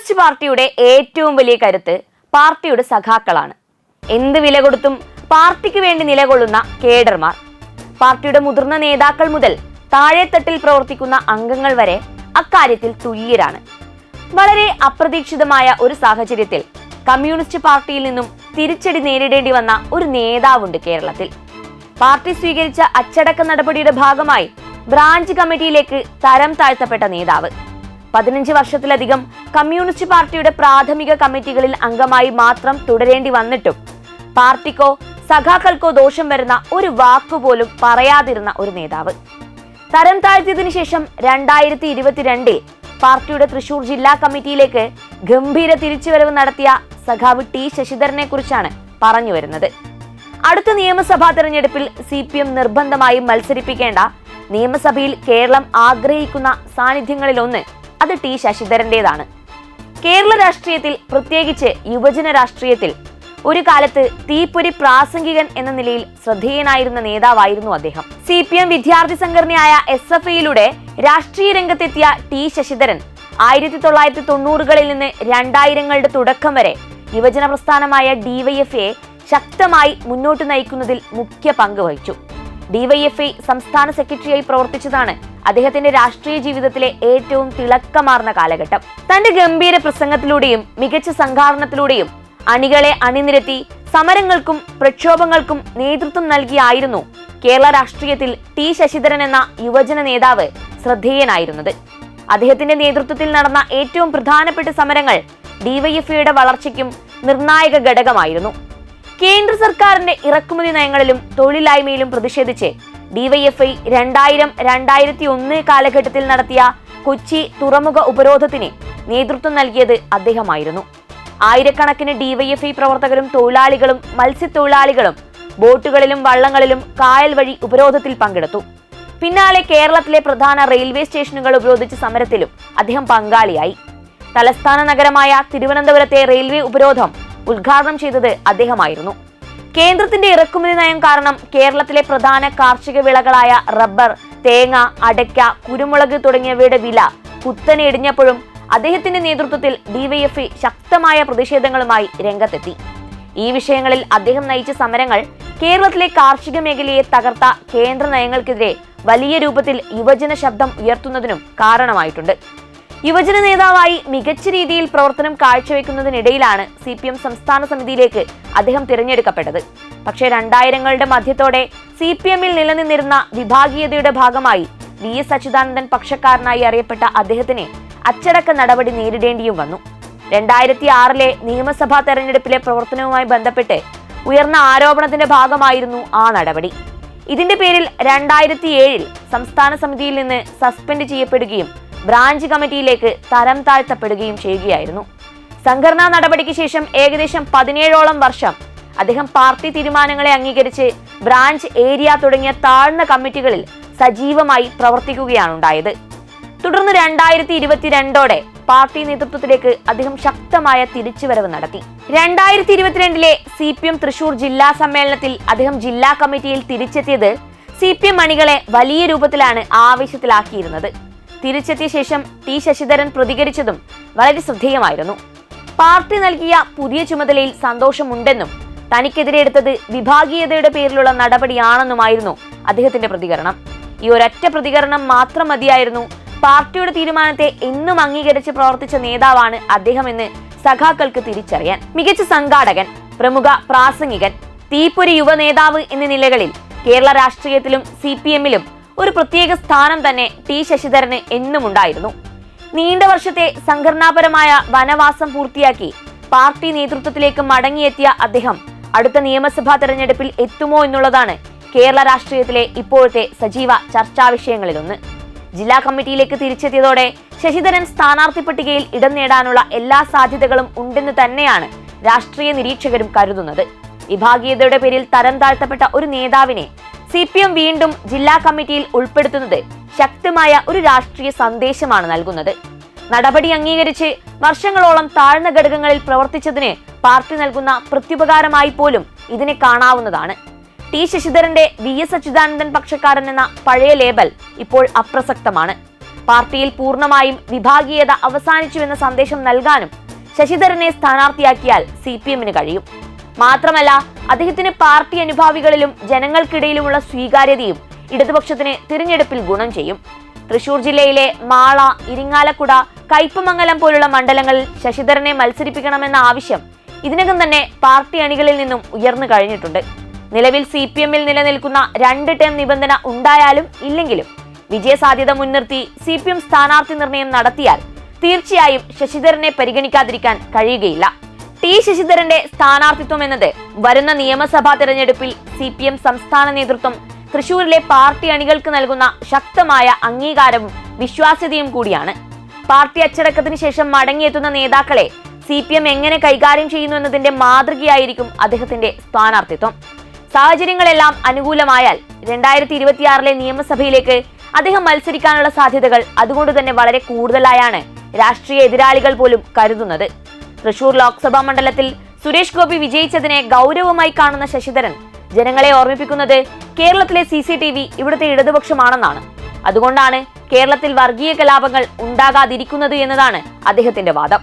Communist പാർട്ടിയുടെ ഏറ്റവും വലിയ കരുത്ത് പാർട്ടിയുടെ സഖാക്കളാണ്. എന്ത് വില കൊടുത്തും പാർട്ടിക്ക് വേണ്ടി നിലകൊള്ളുന്ന കേഡർമാർ. പാർട്ടിയുടെ മുതിർന്ന നേതാക്കൾ മുതൽ താഴെത്തട്ടിൽ പ്രവർത്തിക്കുന്ന അംഗങ്ങൾ വരെ അക്കാര്യത്തിൽ തുല്യരാണ്. വളരെ അപ്രതീക്ഷിതമായ ഒരു സാഹചര്യത്തിൽ കമ്മ്യൂണിസ്റ്റ് പാർട്ടിയിൽ നിന്നും തിരിച്ചടി നേരിടേണ്ടി വന്ന ഒരു നേതാവുണ്ട് കേരളത്തിൽ. പാർട്ടി സ്വീകരിച്ച അച്ചടക്ക നടപടിയുടെ ഭാഗമായി ബ്രാഞ്ച് കമ്മിറ്റിയിലേക്ക് തരം താഴ്ത്തപ്പെട്ട നേതാവ്. പതിനഞ്ച് വർഷത്തിലധികം കമ്മ്യൂണിസ്റ്റ് പാർട്ടിയുടെ പ്രാഥമിക കമ്മിറ്റികളിൽ അംഗമായി മാത്രം തുടരേണ്ടി വന്നിട്ടും പാർട്ടിക്കോ സഖാക്കൾക്കോ ദോഷം വരുന്ന ഒരു വാക്കുപോലും പറയാതിരുന്ന ഒരു നേതാവ്. തരം താഴ്ത്തിയതിനു ശേഷം രണ്ടായിരത്തി ഇരുപത്തിരണ്ടിൽ പാർട്ടിയുടെ തൃശൂർ ജില്ലാ കമ്മിറ്റിയിലേക്ക് ഗംഭീര തിരിച്ചുവരവ് നടത്തിയ സഖാവ് ടി ശശിധരനെ കുറിച്ചാണ് പറഞ്ഞു വരുന്നത്. അടുത്ത നിയമസഭാ തെരഞ്ഞെടുപ്പിൽ സി പി എം നിർബന്ധമായും മത്സരിപ്പിക്കേണ്ട നിയമസഭയിൽ കേരളം ആഗ്രഹിക്കുന്ന സാന്നിധ്യങ്ങളിലൊന്ന് അത് ടി ശശിധരന്റേതാണ്. കേരള രാഷ്ട്രീയത്തിൽ പ്രത്യേകിച്ച് യുവജന രാഷ്ട്രീയത്തിൽ ഒരു കാലത്ത് തീപ്പൊരി പ്രാസംഗികൻ എന്ന നിലയിൽ ശ്രദ്ധേയനായിരുന്ന നേതാവായിരുന്നു അദ്ദേഹം. സി പി എം വിദ്യാർത്ഥി സംഘടനയായ എസ് എഫ് ഐയിലൂടെ രാഷ്ട്രീയ രംഗത്തെത്തിയ ടി ശശിധരൻ ആയിരത്തി തൊള്ളായിരത്തി തൊണ്ണൂറുകളിൽ നിന്ന് രണ്ടായിരങ്ങളുടെ തുടക്കം വരെ യുവജന പ്രസ്ഥാനമായ ഡിവൈഎഫ്എ ശക്തമായി മുന്നോട്ട് നയിക്കുന്നതിൽ മുഖ്യ പങ്ക് വഹിച്ചു. ഡിവൈഎഫ്ഐ സംസ്ഥാന സെക്രട്ടറിയായി പ്രവർത്തിച്ചതാണ് അദ്ദേഹത്തിന്റെ രാഷ്ട്രീയ ജീവിതത്തിലെ ഏറ്റവും തിളക്കമാർന്ന കാലഘട്ടം. തന്റെ ഗംഭീര പ്രസംഗത്തിലൂടെയും മികച്ച സംഘാടനത്തിലൂടെയും അണികളെ അണിനിരത്തി സമരങ്ങൾക്കും പ്രക്ഷോഭങ്ങൾക്കും നേതൃത്വം നൽകിയായിരുന്നു കേരള രാഷ്ട്രീയത്തിൽ ടി ശശിധരൻ എന്ന യുവജന നേതാവ് ശ്രദ്ധേയനായിരുന്നത്. അദ്ദേഹത്തിന്റെ നേതൃത്വത്തിൽ നടന്ന ഏറ്റവും പ്രധാനപ്പെട്ട സമരങ്ങൾ ഡിവൈഎഫ്ഐയുടെ വളർച്ചയ്ക്കും നിർണായക ഘടകമായിരുന്നു. കേന്ദ്ര സർക്കാരിന്റെ ഇറക്കുമതി നയങ്ങളിലും തൊഴിലായ്മയിലും പ്രതിഷേധിച്ച് ഡിവൈഎഫ്ഐ രണ്ടായിരം രണ്ടായിരത്തി ഒന്ന് കാലഘട്ടത്തിൽ നടത്തിയ കൊച്ചി തുറമുഖ ഉപരോധത്തിന് നേതൃത്വം നൽകിയത് അദ്ദേഹമായിരുന്നു. ആയിരക്കണക്കിന് ഡിവൈഎഫ്ഐ പ്രവർത്തകരും തൊഴിലാളികളും മത്സ്യത്തൊഴിലാളികളും ബോട്ടുകളിലും വള്ളങ്ങളിലും കായൽ വഴി ഉപരോധത്തിൽ പങ്കെടുത്തു. പിന്നാലെ കേരളത്തിലെ പ്രധാന റെയിൽവേ സ്റ്റേഷനുകൾ ഉപരോധിച്ച സമരത്തിലും അദ്ദേഹം പങ്കാളിയായി. തലസ്ഥാന നഗരമായ തിരുവനന്തപുരത്തെ റെയിൽവേ ഉപരോധം ഉദ്ഘാടനം ചെയ്തത് അദ്ദേഹമായിരുന്നു. കേന്ദ്രത്തിന്റെ ഇറക്കുമതി നയം കാരണം കേരളത്തിലെ പ്രധാന കാർഷിക വിളകളായ റബ്ബർ തേങ്ങ അടയ്ക്ക കുരുമുളക് തുടങ്ങിയവയുടെ വില കുത്തനെ ഇടിഞ്ഞപ്പോഴും അദ്ദേഹത്തിന്റെ നേതൃത്വത്തിൽ ഡിവൈഎഫ്ഇ ശക്തമായ പ്രതിഷേധങ്ങളുമായി രംഗത്തെത്തി. ഈ വിഷയങ്ങളിൽ അദ്ദേഹം നയിച്ച സമരങ്ങൾ കേരളത്തിലെ കാർഷിക മേഖലയെ തകർത്ത കേന്ദ്ര നയങ്ങൾക്കെതിരെ വലിയ രൂപത്തിൽ യുവജന ശബ്ദം ഉയർത്തുന്നതിനും കാരണമായിട്ടുണ്ട്. യുവജന നേതാവായി മികച്ച രീതിയിൽ പ്രവർത്തനം കാഴ്ചവെക്കുന്നതിനിടയിലാണ് സി പി എം സംസ്ഥാന സമിതിയിലേക്ക് അദ്ദേഹം തിരഞ്ഞെടുക്കപ്പെട്ടത്. പക്ഷേ രണ്ടായിരങ്ങളുടെ മധ്യത്തോടെ സി പി എമ്മിൽ നിലനിന്നിരുന്ന വിഭാഗീയതയുടെ ഭാഗമായി വി എസ് അച്യുതാനന്ദൻ പക്ഷക്കാരനായി അറിയപ്പെട്ട അദ്ദേഹത്തിന് അച്ചടക്ക നടപടി നേരിടേണ്ടിയും വന്നു. രണ്ടായിരത്തി ആറിലെ നിയമസഭാ തെരഞ്ഞെടുപ്പിലെ പ്രവർത്തനവുമായി ബന്ധപ്പെട്ട് ഉയർന്ന ആരോപണത്തിന്റെ ഭാഗമായിരുന്നു ആ നടപടി. ഇതിന്റെ പേരിൽ രണ്ടായിരത്തി ഏഴിൽ സംസ്ഥാന സമിതിയിൽ നിന്ന് സസ്പെൻഡ് ചെയ്യപ്പെടുകയും ബ്രാഞ്ച് കമ്മിറ്റിയിലേക്ക് തരം താഴ്ത്തപ്പെടുകയും ചെയ്യുകയായിരുന്നു. സംഘടനാ നടപടിക്ക് ശേഷം ഏകദേശം പതിനേഴോളം വർഷം അദ്ദേഹം പാർട്ടി തീരുമാനങ്ങളെ അംഗീകരിച്ച് ബ്രാഞ്ച് ഏരിയ തുടങ്ങിയ താഴ്ന്ന കമ്മിറ്റികളിൽ സജീവമായി പ്രവർത്തിക്കുകയാണ് ഉണ്ടായത് തുടർന്ന് രണ്ടായിരത്തി ഇരുപത്തിരണ്ടോടെ പാർട്ടി നേതൃത്വത്തിലേക്ക് അദ്ദേഹം ശക്തമായ തിരിച്ചുവരവ് നടത്തി. രണ്ടായിരത്തി ഇരുപത്തിരണ്ടിലെ സി പി എം തൃശൂർ ജില്ലാ സമ്മേളനത്തിൽ അദ്ദേഹം ജില്ലാ കമ്മിറ്റിയിൽ തിരിച്ചെത്തിയത് സി പി എം അണികളെ വലിയ രൂപത്തിലാണ് ആവേശത്തിലാക്കിയിരുന്നത്. തിരിച്ചെത്തിയ ശേഷം ടി ശശിധരൻ പ്രതികരിച്ചതും വളരെ ശ്രദ്ധേയമായിരുന്നു. പാർട്ടി നൽകിയ പുതിയ ചുമതലയിൽ സന്തോഷമുണ്ടെന്നും തനിക്കെതിരെ എടുത്തത് വിഭാഗീയതയുടെ പേരിലുള്ള നടപടിയാണെന്നുമായിരുന്നു അദ്ദേഹത്തിന്റെ പ്രതികരണം. ഈ ഒരൊറ്റ പ്രതികരണം മാത്രം മതിയായിരുന്നു പാർട്ടിയുടെ തീരുമാനത്തെ എന്നും അംഗീകരിച്ച് പ്രവർത്തിച്ച നേതാവാണ് അദ്ദേഹമെന്ന് സഖാക്കൾക്ക് തിരിച്ചറിയാൻ. മികച്ച സംഘാടകൻ പ്രമുഖ പ്രാസംഗികൻ തീപ്പൊരി യുവ നേതാവ് എന്നീ നിലകളിൽ കേരള രാഷ്ട്രീയത്തിലും സി പി എമ്മിലും ഒരു പ്രത്യേക സ്ഥാനം തന്നെ ടി ശശിധരന് എന്നും ഉണ്ടായിരുന്നു നീണ്ട വർഷത്തെ സംഘടനാപരമായ വനവാസം പൂർത്തിയാക്കി പാർട്ടി നേതൃത്വത്തിലേക്ക് മടങ്ങിയെത്തിയ അദ്ദേഹം അടുത്ത നിയമസഭാ തെരഞ്ഞെടുപ്പിൽ എത്തുമോ എന്നുള്ളതാണ് കേരള രാഷ്ട്രീയത്തിലെ ഇപ്പോഴത്തെ സജീവ ചർച്ചാ വിഷയങ്ങളിലൊന്ന്. ജില്ലാ കമ്മിറ്റിയിലേക്ക് തിരിച്ചെത്തിയതോടെ ശശിധരൻ സ്ഥാനാർത്ഥി പട്ടികയിൽ ഇടം നേടാനുള്ള എല്ലാ സാധ്യതകളും ഉണ്ടെന്ന് തന്നെയാണ് രാഷ്ട്രീയ നിരീക്ഷകരും കരുതുന്നത്. വിഭാഗീയതയുടെ പേരിൽ തരം താഴ്ത്തപ്പെട്ട ഒരു നേതാവിനെ സി പി എം വീണ്ടും ജില്ലാ കമ്മിറ്റിയിൽ ഉൾപ്പെടുത്തുന്നത് ശക്തമായ ഒരു രാഷ്ട്രീയ സന്ദേശമാണ് നൽകുന്നത്. നടപടി അംഗീകരിച്ച് വർഷങ്ങളോളം താഴ്ന്ന ഘടകങ്ങളിൽ പ്രവർത്തിച്ചതിന് പാർട്ടി നൽകുന്ന പ്രത്യുപകാരമായി പോലും ഇതിനെ കാണാവുന്നതാണ്. ടി ശശിധരന്റെ വി എസ് അച്യുതാനന്ദൻ പക്ഷക്കാരൻ എന്ന പഴയ ലേബൽ ഇപ്പോൾ അപ്രസക്തമാണ്. പാർട്ടിയിൽ പൂർണമായും വിഭാഗീയത അവസാനിച്ചുവെന്ന സന്ദേശം നൽകാനും ശശിധരനെ സ്ഥാനാർത്ഥിയാക്കിയാൽ സി പി എമ്മിന് കഴിയും. മാത്രമല്ല അദ്ദേഹത്തിന് പാർട്ടി അനുഭാവികളിലും ജനങ്ങൾക്കിടയിലുമുള്ള സ്വീകാര്യതയും ഇടതുപക്ഷത്തിന് തിരഞ്ഞെടുപ്പിൽ ഗുണം ചെയ്യും. തൃശൂർ ജില്ലയിലെ മാള ഇരിങ്ങാലക്കുട കയ്പമംഗലം പോലുള്ള മണ്ഡലങ്ങളിൽ ശശിധരനെ മത്സരിപ്പിക്കണമെന്ന ആവശ്യം ഇതിനകം തന്നെ പാർട്ടി അണികളിൽ നിന്നും ഉയർന്നു കഴിഞ്ഞിട്ടുണ്ട്. നിലവിൽ സി പി എമ്മിൽ നിലനിൽക്കുന്ന രണ്ട് ടേം നിബന്ധന ഉണ്ടായാലും ഇല്ലെങ്കിലും വിജയസാധ്യത മുൻനിർത്തി സി പി എം സ്ഥാനാർത്ഥി നിർണയം നടത്തിയാൽ തീർച്ചയായും ശശിധരനെ പരിഗണിക്കാതിരിക്കാൻ കഴിയുകയില്ല. ടി ശശിധരന്റെ സ്ഥാനാർത്ഥിത്വം എന്നത് വരുന്ന നിയമസഭാ തെരഞ്ഞെടുപ്പിൽ സി പി എം സംസ്ഥാന നേതൃത്വം തൃശൂരിലെ പാർട്ടി അണികൾക്ക് നൽകുന്ന ശക്തമായ അംഗീകാരവും വിശ്വാസ്യതയും കൂടിയാണ്. പാർട്ടി അച്ചടക്കത്തിന് ശേഷം മടങ്ങിയെത്തുന്ന നേതാക്കളെ സി പി എം എങ്ങനെ കൈകാര്യം ചെയ്യുന്നു എന്നതിന്റെ മാതൃകയായിരിക്കും അദ്ദേഹത്തിന്റെ സ്ഥാനാർത്ഥിത്വം. സാഹചര്യങ്ങളെല്ലാം അനുകൂലമായാൽ രണ്ടായിരത്തി ഇരുപത്തിയാറിലെ നിയമസഭയിലേക്ക് അദ്ദേഹം മത്സരിക്കാനുള്ള സാധ്യതകൾ അതുകൊണ്ട് തന്നെ വളരെ കൂടുതലായാണ് രാഷ്ട്രീയ എതിരാളികൾ പോലും കരുതുന്നത്. തൃശൂർ ലോക്സഭാ മണ്ഡലത്തിൽ സുരേഷ് ഗോപി വിജയിച്ചതിനെ ഗൗരവമായി കാണുന്ന ശശിധരൻ ജനങ്ങളെ ഓർമ്മിപ്പിക്കുന്നത് കേരളത്തിലെ സി സി ടി വി ഇവിടുത്തെ ഇടതുപക്ഷമാണെന്നാണ്. അതുകൊണ്ടാണ് കേരളത്തിൽ വർഗീയ കലാപങ്ങൾ ഉണ്ടാകാതിരിക്കുന്നത് എന്നതാണ് അദ്ദേഹത്തിന്റെ വാദം.